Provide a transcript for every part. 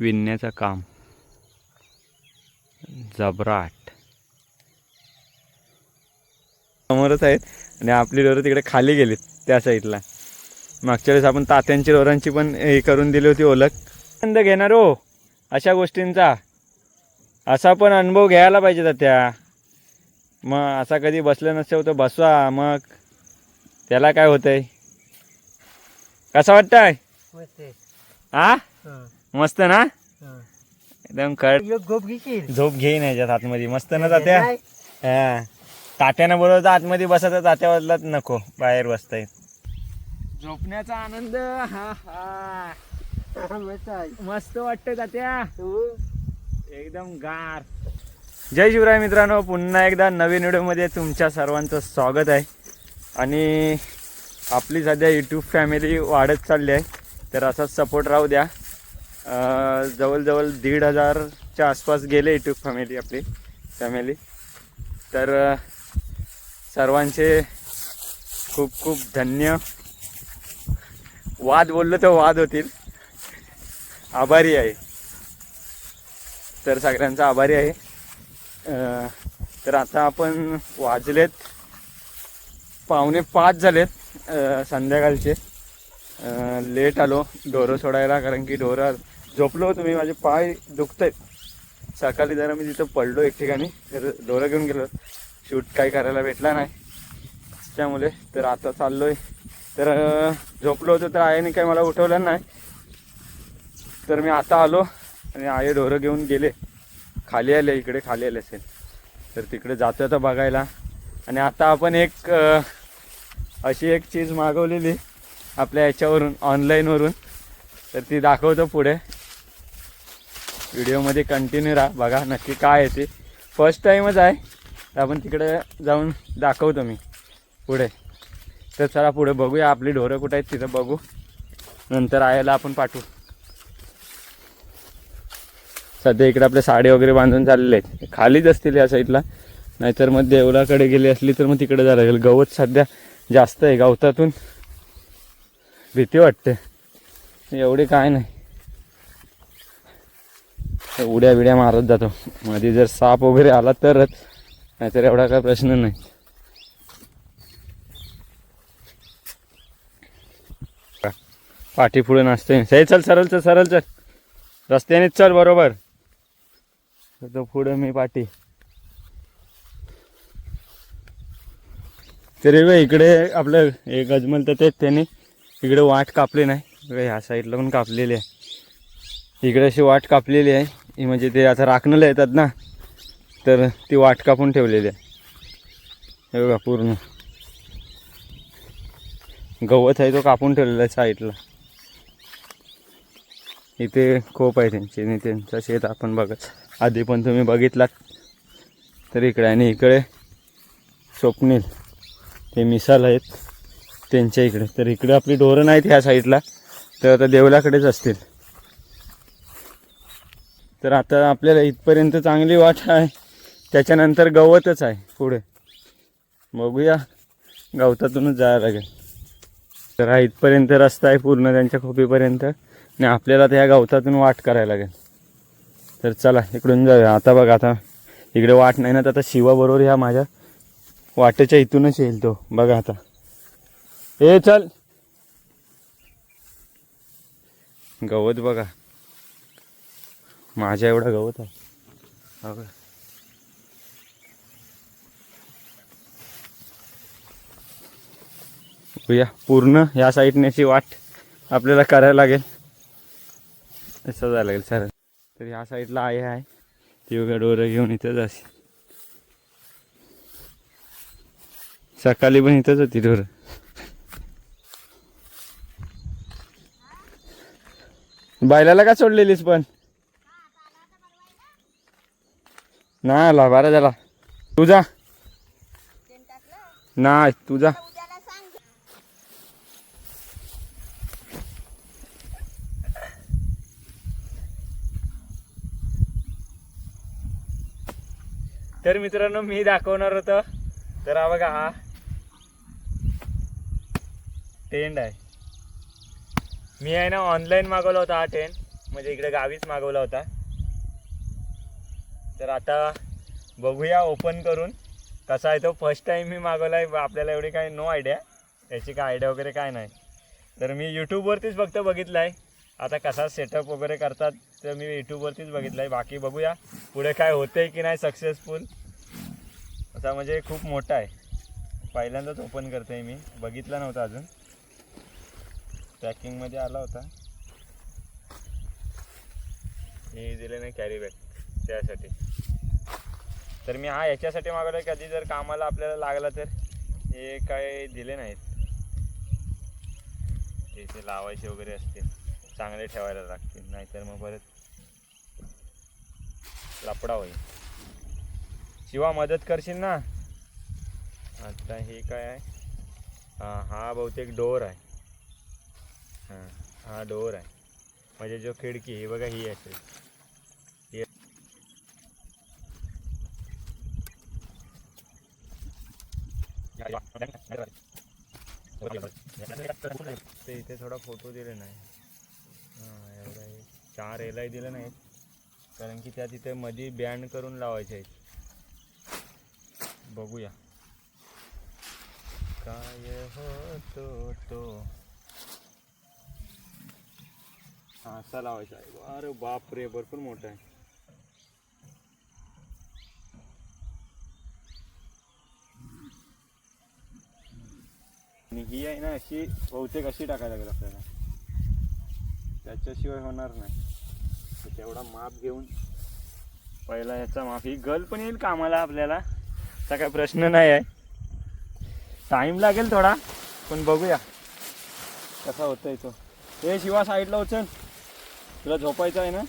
विणण्याचं काम. जबराट. समोरच आहेत आणि आपली डोरं तिकडे खाली गेलीत त्या साईडला. मागच्या वेळेस आपण तात्यांची डोरांची पण हे करून दिली होती ओळख. आनंद घेणार हो अशा गोष्टींचा. असा पण अनुभव घ्यायला पाहिजे तर त्या मग असा कधी बसलं नसेल तर बसवा मग त्याला काय होतंय? कसा वाटतंय? हा. मस्त ना? एकदम कड गोप घेशील झोप घेईन याच्यात आतमध्ये. मस्त ना तात्या? हा. तात्यानं बरोबर आतमध्ये बसायचं तात्या बदलात नको. बाहेर बसताय. झोपण्याचा आनंद हा हा. मस्त वाटतंय तात्या. एकदम गार. जय शिवराय मित्रांनो पुन्हा एकदा नवीन व्हिडिओमध्ये तुमच्या सर्वांचं स्वागत आहे. आणि आपली सध्या यूट्यूब फॅमिली वाढत चालली आहे. तर असाच सपोर्ट राहू द्या. जवळजवळ दीड हजारच्या आसपास गेले ट्यूब फॅमिली आपली फॅमिली तर सर्वांचे खूप खूप धन्य. वाद बोललो तर वाद होतील. आभारी आहे. तर सगळ्यांचा आभारी आहे. तर आता आपण वाजलेत. पावणे पाच झालेत संध्याकाळचे. लेट आलो. ढोरं सोडायला कारण की ढोरं झोपलो होतो मी माझे पाय दुखत आहेत सकाळी जरा मी तिथं पडलो एक ठिकाणी तर डोरं घेऊन गेलो. शूट काही करायला भेटला नाही. त्यामुळे तर आता चाललोय. तर झोपलो होतो तर आईने काही मला उठवलं नाही. तर मी आता आलो आणि आई ढोरं घेऊन गेले. खाली आले इकडे खाली आले असेल. तर तिकडे जातो आता बघायला. आणि आता आपण एक अशी एक चीज मागवलेली आपल्या याच्यावरून ऑनलाईनवरून तर ती दाखवतो पुढे. व्हिडिओमध्ये कंटिन्यू राहा बघा नक्की काय आहे ते. फर्स्ट टाईमच आहे. तर आपण तिकडे जाऊन दाखवतो मी. पुढे. तर चला पुढे बघूया आपली ढोरं कुठं आहेत तिथं बघू. नंतर आयाला आपण पाठवू. सध्या इकडे आपले साडी वगैरे बांधून चाललेले आहेत. खालीच असतील या साईडला नाहीतर मग देवळाकडे गेली असली तर मग तिकडे जायला लागेल. गवत सध्या जास्त आहे गवतातून भीती वाटते. एवढी काय नाही. तर उड्या बिड्या मारत जातो. मध्ये जर साप वगैरे आला तरच. नाहीतर एवढा काय प्रश्न नाही. पाठी पुढे नसते सही चल सरळ चल सरळ चल. रस्त्यानेच चल बरोबर. तो पुढे मी पाठी. तरी बघ इकडे आपलं हे गजमल तर तेच त्यांनी. इकडे वाट कापली नाही. ह्या साईडला पण कापलेली आहे. इकडे अशी वाट कापलेली आहे. ही म्हणजे ते आता राखणला येतात ना तर ती वाट कापून ठेवलेली आहे. हे बघा पूर्ण. गवत आहे तो कापून ठेवलेला आहे साईडला. इथे खूप आहे त्यांचे आणि त्यांचं शेत आपण बघत आधी पण तुम्ही बघितलात. तर इकडे आणि इकडे स्वप्नील ते मिसाल आहेत त्यांच्या इकडे. तर इकडे आपली ढोरं नाहीत ह्या साईडला. तर आता देवलाकडेच असतील. तर आता आपल्याला इथपर्यंत चांगली वाट आहे. त्याच्यानंतर गवतच आहे पुढे. बघूया. गवतातूनच जायला लागेल. तर हा इथपर्यंत रस्ता आहे पूर्ण त्यांच्या खोपीपर्यंत. आणि आपल्याला त्या गवतातून वाट करायला लागेल. तर चला इकडून जाऊया. आता बघा आता इकडे वाट नाही ना तर आता शिवाबरोबर ह्या माझ्या वाटेच्या इथूनच येईल तो. बघा आता. ए चल. गवत बघा. माझ्या एवढा गवत आहे. या पूर्ण ह्या साईडनेची वाट आपल्याला करायला लागेल. असं जायला लागेल सर. तर ह्या साईडला आहे आहे. ती वगैरे डोरं घेऊन इथंच अशी सकाळी पण इथंच होती डोरं. बायलाला का सोडलेलीस पण? नाही आला बरा झाला. तुझा नाही तुझा तर मित्रांनो मी दाखवणार होतं. तर हा बघा हा. टेंट आहे. मी आहे ना ऑनलाईन मागवला होता हा टेंट म्हणजे इकडे गावीच मागवला होता. तर आता बघूया ओपन करून कसा आहे तो. फर्स्ट टाईम मी मागवला आहे आपल्याला एवढी काही नो आयडिया याची काय आयडिया वगैरे काय नाही. तर मी यूट्यूबवरतीच फक्त बघितलं आहे आता कसा सेटअप वगैरे करतात तर मी यूट्यूबवरतीच बघितलं आहे बाकी बघूया पुढे काय होतंय की नाही सक्सेसफुल असा म्हणजे खूप मोठा आहे. पहिल्यांदाच ओपन करतोय मी. बघितला नव्हता अजून. पॅकिंगमध्ये आला होता. हे दिले नाही कॅरी बॅग त्यासाठी. तर मी हा याच्यासाठी मागवलं कधी जर कामाला आपल्याला लागला तर हे काय दिले नाहीत. ते ते लावायचे वगैरे असतील. चांगले ठेवायला लागतील नाहीतर मग परत लपडा होईल. शिवा मदत करशील ना? आता हे काय आहे? हां हा बहुतेक डोर आहे. हां हा डोर आहे. म्हणजे जो खिडकी हे बघा ही असेल. ते इथे थोडा फोटो दिले नाही. हां एवढा चार एल आय नाहीत. कारण की त्या तिथे मधी बँड करून लावायचे आहेत. बघूया. काय होतो तो? हा असा लावायचा आहे. अरे बाप रे भरपूर मोठा आहे. आणि ही आहे ना अशी बहुतेक अशी टाकायला लागेल आपल्याला. त्याच्याशिवाय होणार नाही. तेवढा माप घेऊन पहिला याचा माफी ही गल पण येईल कामाला आपल्याला. असा काही प्रश्न नाही आहे. टाईम लागेल थोडा पण बघूया कसा होतोय तो. हे शिवा साईडला उचल. तुला झोपायचं आहे ना?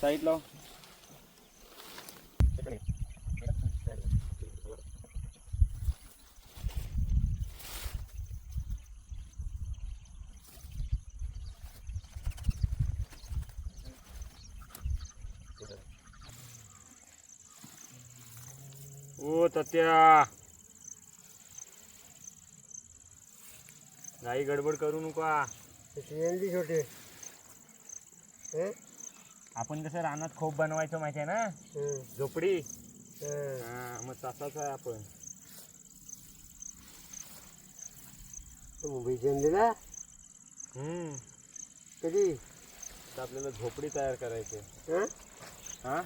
साईडला तत्या काही गडबड करू नका. एवढी छोटे. हं? आपण कसं रानात खोप बनवायचं माहिती आहे ना झोपडी. हं. हा मग तसाच आहे आपण. मुंबई दिला हम्म. कधी? तर आपल्याला झोपडी तयार करायची आहे. हं? हा?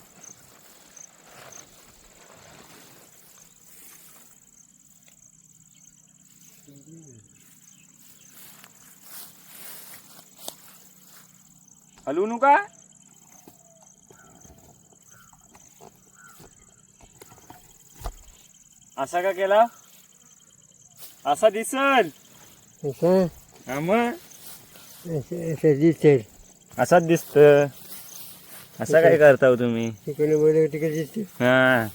हलवू नका. असा का केला? असा दिसल. हा मग. दिसते असाच दिसत. असं काय करता हो तुम्ही? तिकडे बोलले तिकडे दिसते. हा.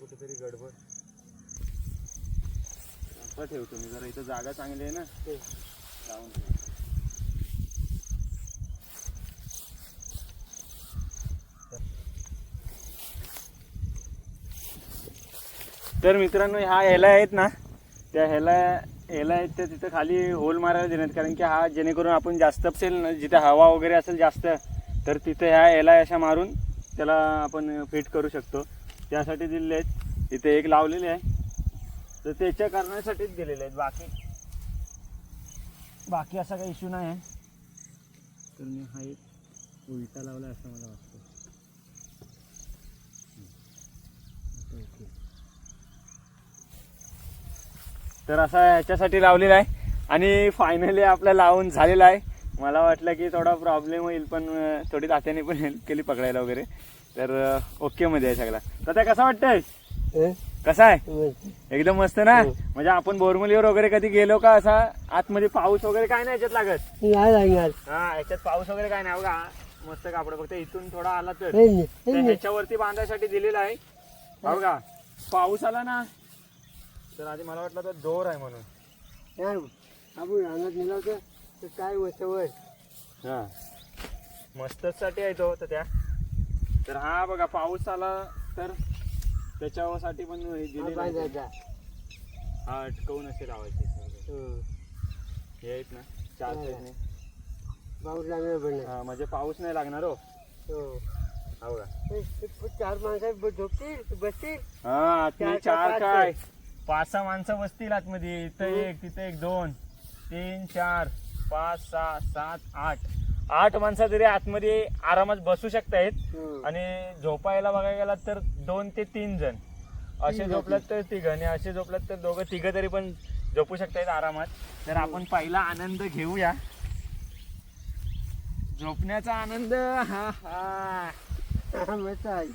कुठेतरी गडबड. ठेवतो मी जरा इथं जागा चांगली आहे ना. लावून ठेव. तर मित्रांनो ह्या ह्याला आहेत ना त्या ह्याला ह्याला आहेत त्या तिथं खाली होल मारायला देण्यात कारण की हा जेणेकरून आपण जास्त असेल ना जिथे हवा वगैरे असेल जास्त तर तिथे ह्या ह्याला अशा मारून त्याला आपण फिट करू शकतो. त्यासाठी दिलेले आहेत. तिथे एक लावलेले आहे. तर त्याच्या कारणासाठीच दिलेले आहेत. बाकी बाकी असा काही इश्यू नाही आहे. तर मी हा एक उलटा लावला असं मला वाटतं. तर असा ह्याच्यासाठी लावलेला आहे. आणि फायनली आपला लावून झालेला आहे. मला वाटलं की थोडा प्रॉब्लेम होईल पण थोडी तात्याने पण हेल्प केली पकडायला वगैरे. तर ओके मध्ये आहे सगळा. तर त्या कसा वाटतंय? कसा आहे. एकदम मस्त ना? हो. म्हणजे आपण बोरमुलीवर वगैरे कधी गेलो का असा? आतमध्ये पाऊस वगैरे काय नाही याच्यात लागत? हा याच्यात पाऊस वगैरे काय नाही बघा. मस्त कापड फक्त इथून थोडा आला तर. नाही, नाही, त्या नाही. ह्याच्यावरती बांधायसाठी दिलेला आहे. का पाऊस आला ना? तर आधी मला वाटलं तर दोर आहे म्हणून. नाही, आपण रानात नेला होता तर काय वस्तवर हा. मस्तच साठी आहे तो तर त्या. तर हा बघा पाऊस आला तर त्याच्यासाठी पण हे. बांधायचा हा अटकवून असे लावायचे. हो. हे आहेत ना चार. पाऊस लागणार पण नाही. हा, म्हणजे पाऊस नाही लागणार हो. हो. हा बघा. चार माणसं झोपतील बसतील हा चार काय? पाच सहा माणसं बसतील आतमध्ये. इथं. एक तिथं एक दोन तीन चार पाच सहा सात आठ. आठ माणसं तरी आतमध्ये आरामात बसू शकतायत. आणि झोपायला बघायला गेलात तर दोन ते तीन जण. असे झोपलात तर तिघ आणि असे झोपलात तर दोघं तिघं तरी पण झोपू शकतायत आरामात. तर आपण पहिला आनंद घेऊया. झोपण्याचा आनंद हा हा.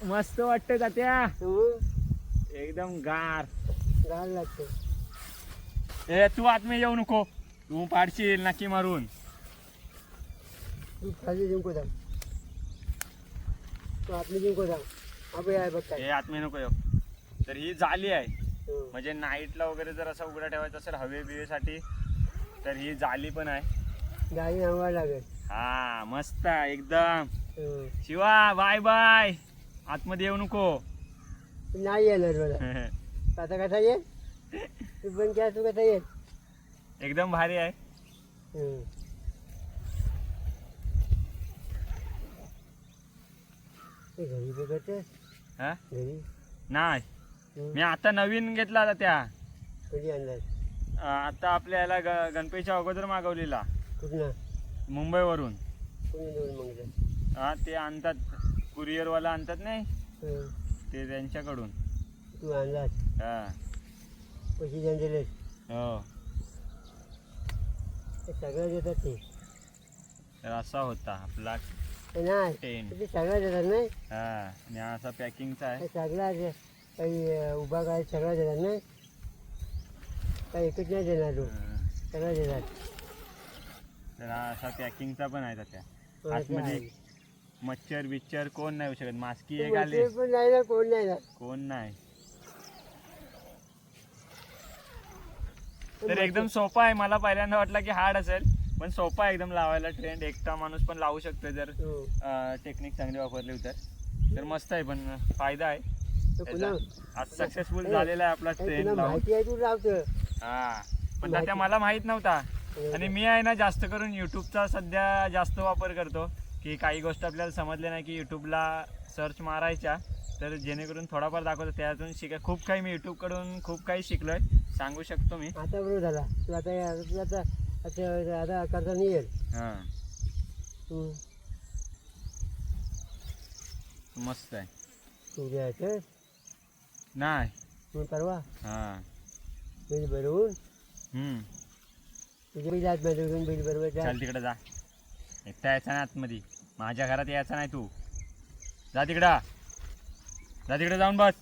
मस्त वाटतं तात्या हो. एकदम गार. गार लागतं ए तू आतमध्ये येऊ नको. तू पाडशील नक्की मारून. तू खाली जिंको जाऊ तू आपली जिंको आपण आहे बघ काय हे आतमध्ये नको येऊ. तर ही जाली आहे. हो. म्हणजे नाईटला वगैरे जर असं उघडा ठेवायचं असेल हवे बिवेसाठी तर ही जाली पण आहे. गाडी नावा लागेल. हा मस्त आहे एकदम. हो. Shiva bye bye. आतमध्ये येऊ नको. नाही येणार मला आता कसा येईल? तू तू कसा येईल? एकदम भारी आहे. हं. ते घरी हा? नाही. मी आता नवीन घेतला आता त्या. कधी अं, आता आपल्या याला ग- गणपतीच्या अगोदर मागवलेला. कुठनं? मुंबईवरून. कोणी देऊन मग? हा ते आणतात. कुरिअरवाला आणतात नाही? हं. ते त्यांच्याकडून. तू आणलास? हा पैसे देऊन हो. ते सगळं देतात ते. तर असा होता आपला ते नाही टेन ते सगळं देतात नाही? हा आणि हा असा पॅकिंगचा आहे. ते सगळा जे- काही अं, उभा काय सगळं देतात नाही? काही एकच नाही देणार तू हा. सगळं देतात. तर हा असा पॅकिंगचा पण आहे त्या. कोणाचं आतमध्ये आहे? मच्छर बिच्छर कोण नाही येऊ शकत. मास्की एक आले. पण नाही ना कोण नाही ना. कोण नाही. तर एकदम सोपा आहे. मला पहिल्यांदा वाटलं की हार्ड असेल पण सोपा आहे एकदम लावायला. ट्रेंड एकटा माणूस पण लावू शकतो जर हो. टेक्निक चांगली वापरली तर. तर मस्त आहे पण फायदा आहे. आज सक्सेसफुल झालेला आहे आपला ट्रेंड लावून. हा. पण माहिती- त्या मला माहीत नव्हता. आणि मी आहे ना जास्त करून युट्यूबचा सध्या जास्त वापर करतो. की काही गोष्ट आपल्याला समजल्या नाही की युट्यूबला सर्च मारायच्या. तर जेणेकरून थोडाफार दाखवतो त्यातून शिकाय खूप काही मी युट्यूबकडून खूप काही शिकलोय. सांगू शकतो मी. आता बरोबर झाला. तू आता तू आता आता आता करता नाही येईल हा. तू मस्त आहे. तू द्यायचं नाही. मग परवा? हा. बिल भरवून हम्म. तुझ्या बिल आत भरवून बिल बरोबर जा. चल तिकडे जा. एकटा यायचा नाही आतमध्ये. माझ्या घरात यायचा नाही तू. जा तिकडं. जा तिकडे जाऊन बस.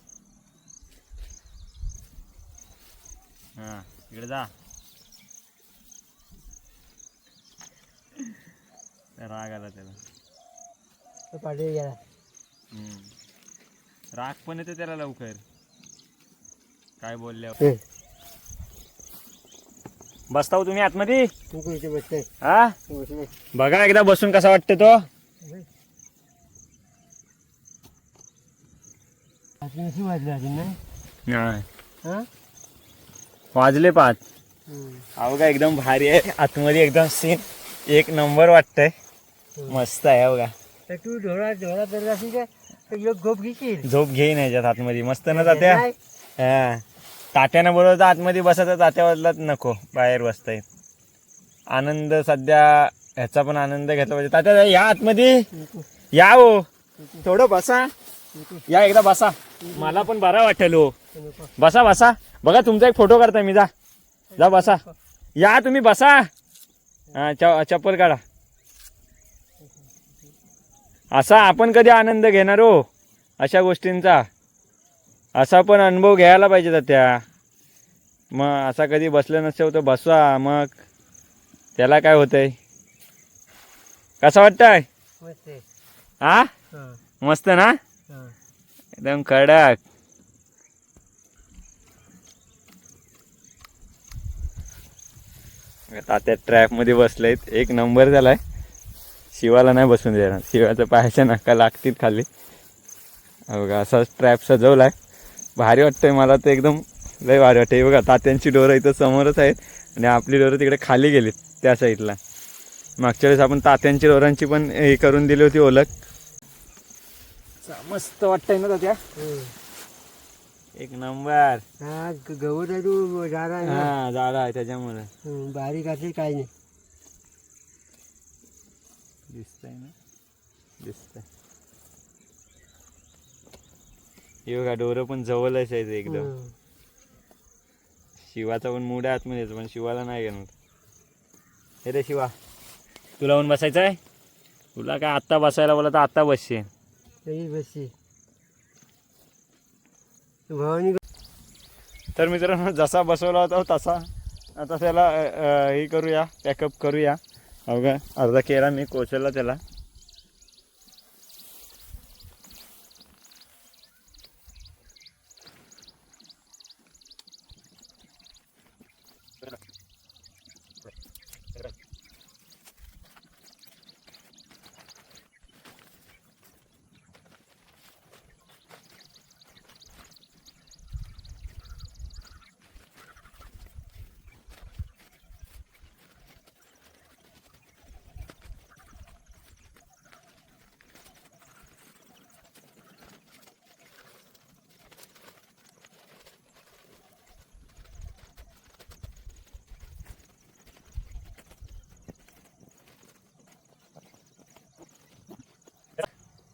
हा तिकडे जा. राग आला त्याला. तो पाठी गेला हम्म. राग पण येते त्याला लवकर. काय बोलल्या? बसता हो तुम्ही आतमध्ये? हा? बघा एकदा बसून कसा वाटतं तो. नशी वाजलं अजून नाही? नाही. हा? वाजले पाच. हम्म. अहो का एकदम भारी आहे. आतमध्ये एकदम सीन एक नंबर वाटतंय. मस्त आहे हो का तर तू ढोळा ढोळा करत असेल का? तर योग गोप घेशील. झोप घेईन याच्यात आतमध्ये. मस्त ना तात्या? नाही. हा. तात्यानं बरोबर आतमध्ये बसायचं तात्या वाजलाच नको बाहेर बसताय. आनंद सध्या ह्याचा पण आनंद घेतला पाहिजे. तात्या या आतमध्ये. या हो. थोडं बसा. या एकदा बसा. मला पण बरा वाटेल हो. बसा बसा. बघा तुमचा एक फोटो काढताय मी जा. जा बसा. या तुम्ही बसा. हा चप्पल काढा. असा आपण कधी आनंद घेणार हो अशा गोष्टींचा. असा पण अनुभव घ्यायला पाहिजे तर त्या. मग असा कधी बसलं नसेल तर बसवा मग त्याला काय होतंय? कसा वाटतंय? मस्त आहे. हा. मस्त ना? एकदम कडक um तात्या ट्रॅपमध्ये बसलेत. एक नंबर झालाय. शिवाला नाही बसून देणार. शिवाचं पायाच्या नका लागतील खाली. बघा असा ट्रॅप सजवलाय. भारी वाटतंय मला तर एकदम. लय भारी वाटतं हे बघा तात्यांची डोरं इथं समोरच आहेत आणि आपली डोरं तिकडे खाली गेलीत त्या साईडला मागच्या वेळेस आपण तात्यांची डोरांची पण हे करून दिली होती ओळख. मस्त वाटतंय ना तात्या? हं. एक नंबर. हा गवत आहे तू झाडा आहे ना? हा झाडा आहे त्याच्यामुळे. हं, बारीक असे काही नाही. दिसतंय ना? दिसतंय. हे बघा डोरं पण जवळच आहेत एकदम. हं. शिवाचा पण मूड आहे आतमध्ये पण शिवाला नाही घेणार. हे रे शिवा तुला पण बसायचं आहे तुला काय आत्ता बसायला बोला तर आत्ता बसशील. भावानी तर मित्रांनो जसा बसवला होता तसा. आता त्याला हे करूया पॅकअप करूया. अवघा अर्धा केला मी कोचला त्याला.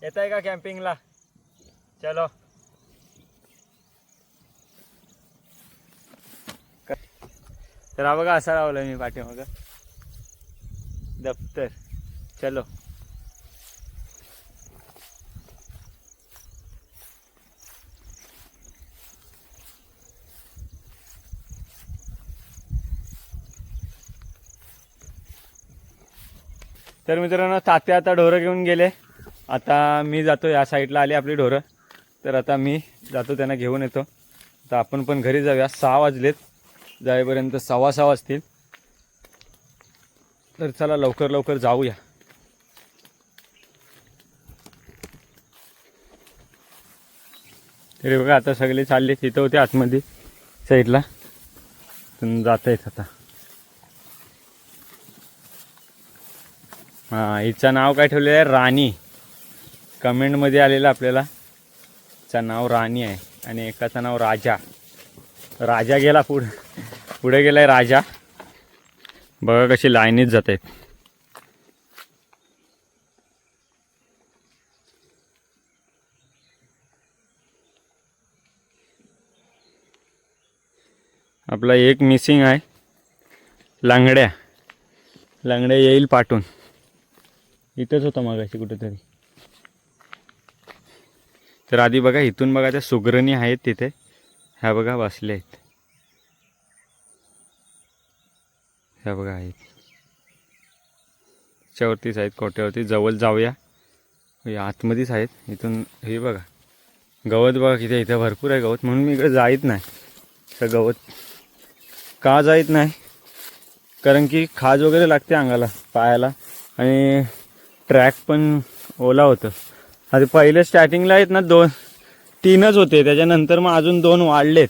येत आहे का कॅम्पिंगला चलो. तर हा बघा असा लावलं मी पाठीमागं. दप्तर. चलो. तर मित्रांनो तात्या आता ढोरं घेऊन गेले. आता मी जातो या साईडला आली आपली ढोरं. तर आता मी जातो त्यांना घेऊन येतो. तर आपण पण घरी जाऊया. सहा वाजलेत. जाईपर्यंत सव्वा सहा वाजतील. तर चला लवकर लवकर जाऊया. तरी बघा आता सगळे चालले तिथं होते आतमध्ये साईडला. पण जात आहेत आता. हां हिचं नाव काय ठेवलेलं आहे? राणी. कमेंटमध्ये आलेलं आपल्याला. चं नाव राणी आहे आणि एकाचं नाव राजा. राजा गेला पुढे गेला आहे राजा. बघा कशी लाईनीत जात. आहेत आपला एक मिसिंग आहे. लांगड्या. लांगड्या येईल पाठून. इथंच होता अशी कुठेतरी. तर आधी बघा इथून बघा त्या सुगरणी आहेत तिथे. ह्या बघा बसल्या आहेत. ह्या बघा आहेत. त्याच्यावरतीच आहेत कोट्यावरती. जवळ जाऊया. आतमध्येच आहेत. इथून हे बघा. गवत बघा किती इथं इथे भरपूर आहे गवत. म्हणून मी इकडे जायत नाही. तर गवत का जायत नाही? कारण की खाज वगैरे लागते अंगाला पायाला. आणि ट्रॅक पण ओला होतं. आता पहिले स्टार्टिंगला आहेत ना दोन तीनच होते. त्याच्यानंतर मग अजून दोन वाढलेत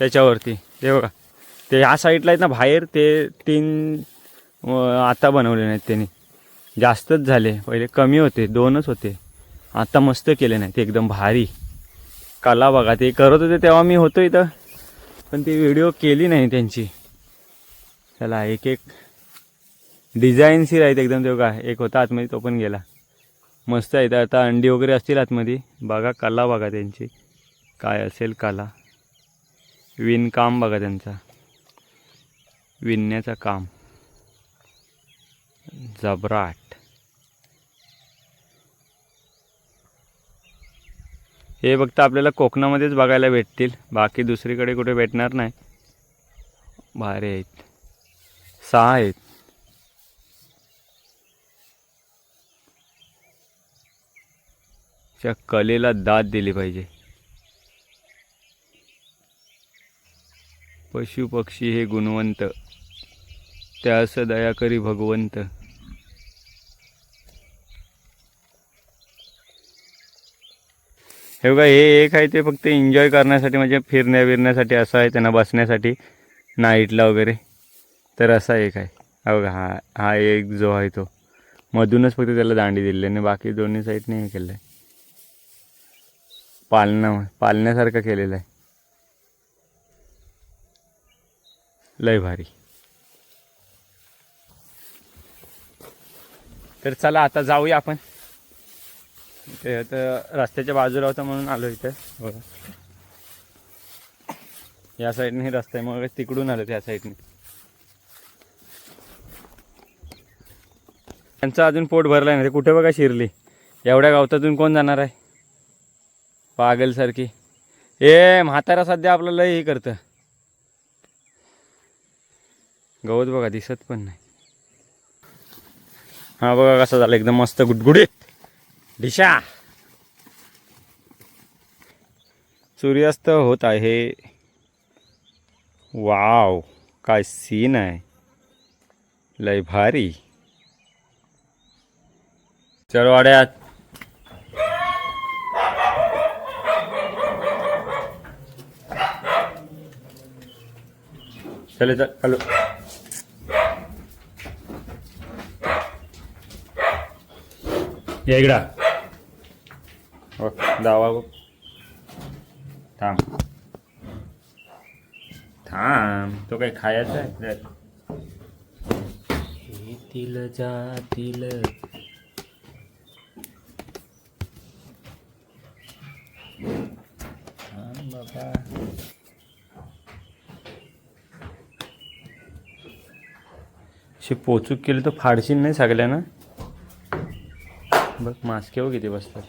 त्याच्यावरती. ते बघा. ते ह्या साईडला आहेत ना बाहेर ते तीन आता बनवले नाहीत त्यांनी. जास्तच झाले. पहिले कमी होते. दोनच होते. आता मस्त केले नाहीत. एकदम भारी. कला बघा. ते करत होते तेव्हा मी होतो इथं. पण ती व्हिडिओ केली नाही त्यांची. त्याला एक एक डिझाईनशीर आहेत एकदम. ते बघा एक होता आतमध्ये तो पण गेला. मस्त आहेत. आता अंडी वगैरे असतील आतमध्ये. बघा कला बघा त्यांची. काय असेल कला. विणकाम बघा त्यांचा. विणण्याचं काम. जबराट. हे फक्त आपल्याला कोकणामध्येच बघायला भेटतील. बाकी दुसरीकडे कुठे भेटणार नाही. भारी आहेत. सहा आहेत. च्या कलेला दाद दिली पाहिजे. पशुपक्षी हे गुणवंत. त्यास दया करी भगवंत. हे बघा हे एक आहे ते फक्त एन्जॉय करण्यासाठी म्हणजे फिरण्या बिरण्यासाठी असं आहे त्यांना बसण्यासाठी नाईटला वगैरे. तर असा एक आहे. हा बघा हा हा एक जो आहे तो. मधूनच फक्त त्याला दांडी दिली आणि बाकी दोन्ही साईडने हे केलं आहे पालना पालण्यासारखं केलेलं आहे. लय भारी. तर चला आता जाऊया आपण. ते आता रस्त्याच्या बाजूला होता म्हणून आलो इथे. बघा या साईडने रस्ता आहे मग तिकडून आलो त्या साईडने. त्यांचं अजून पोट भरलं नाही ते म्हणजे कुठे बघा शिरली. एवढ्या गावतातून कोण जाणार आहे? पागलसारखी. ए म्हातारा सध्या आपलं लय हे करतं. गवत बघा दिसत पण नाही. हा बघा कसं झालं एकदम मस्त गुडगुडीत. ढिशा सूर्यास्त होत आहे. वाव काय सीन आहे. लय भारी. चल वाड्यात. चले चल हॅलो या इकडा हो दावा बघ थांब थांब तो काही खायचा आहे येतील जातील थांब बाबा अशी पोचूक केली तर फाडशील नाही सगळ्यांना? बघ मास्के हो किती बसतात.